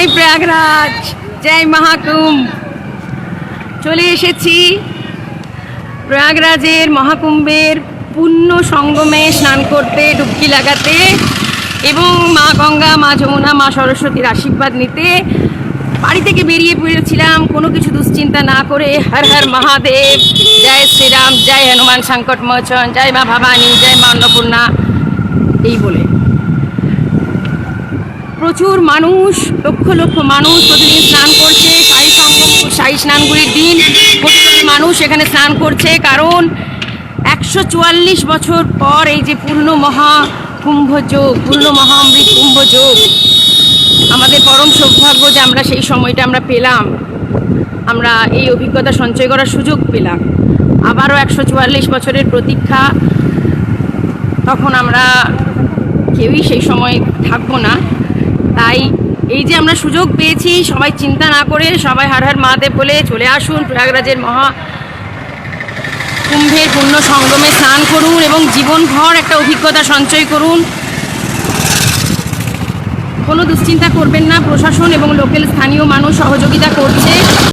জয় প্রয়াগরাজ, জয় মহাকুম্ভ। চলে এসেছি প্রয়াগরাজের মহাকুম্ভের পুণ্য সঙ্গমে স্নান করতে, ডুবকি লাগাতে এবং মা গঙ্গা, মা যমুনা, মা সরস্বতীর আশীর্বাদ নিতে। বাড়ি থেকে বেরিয়ে পড়েছিলাম, কোনো কিছু দুশ্চিন্তা না করে। হর হর মহাদেব, জয় শ্রীরাম, জয় হনুমান সংকট মোচন, জয় মা ভবানী, জয় মা অন্নপূর্ণা, এই বলে। প্রচুর মানুষ, লক্ষ লক্ষ মানুষ প্রতিদিন স্নান করছে সাই সঙ্গম সাই স্নানগুলির দিন কোটি কোটি মানুষ এখানে স্নান করছে, কারণ একশো চুয়াল্লিশ বছর পর এই যে পূর্ণ মহা কুম্ভ যোগ, পূর্ণ মহামৃত কুম্ভ যোগ, আমাদের পরম সৌভাগ্য যে আমরা সেই সময়টা আমরা পেলাম। আমরা এই অভিজ্ঞতা সঞ্চয় করার সুযোগ পেলাম। আবারও একশো চুয়াল্লিশ বছরের প্রতীক্ষা। তখন আমরা কেউই সেই সময় থাকব না। তাই এই যে আমরা সুযোগ পেয়েছি, সবাই চিন্তা না করে সবাই হার হার মহাদেব বলে চলে আসুন প্রয়াগরাজের মহা কুম্ভের পূর্ণ সঙ্গমে স্নান করুন এবং জীবনভর একটা অভিজ্ঞতা সঞ্চয় করুন। কোনো দুশ্চিন্তা করবেন না, প্রশাসন এবং লোকাল স্থানীয় মানুষ সহযোগিতা করছে।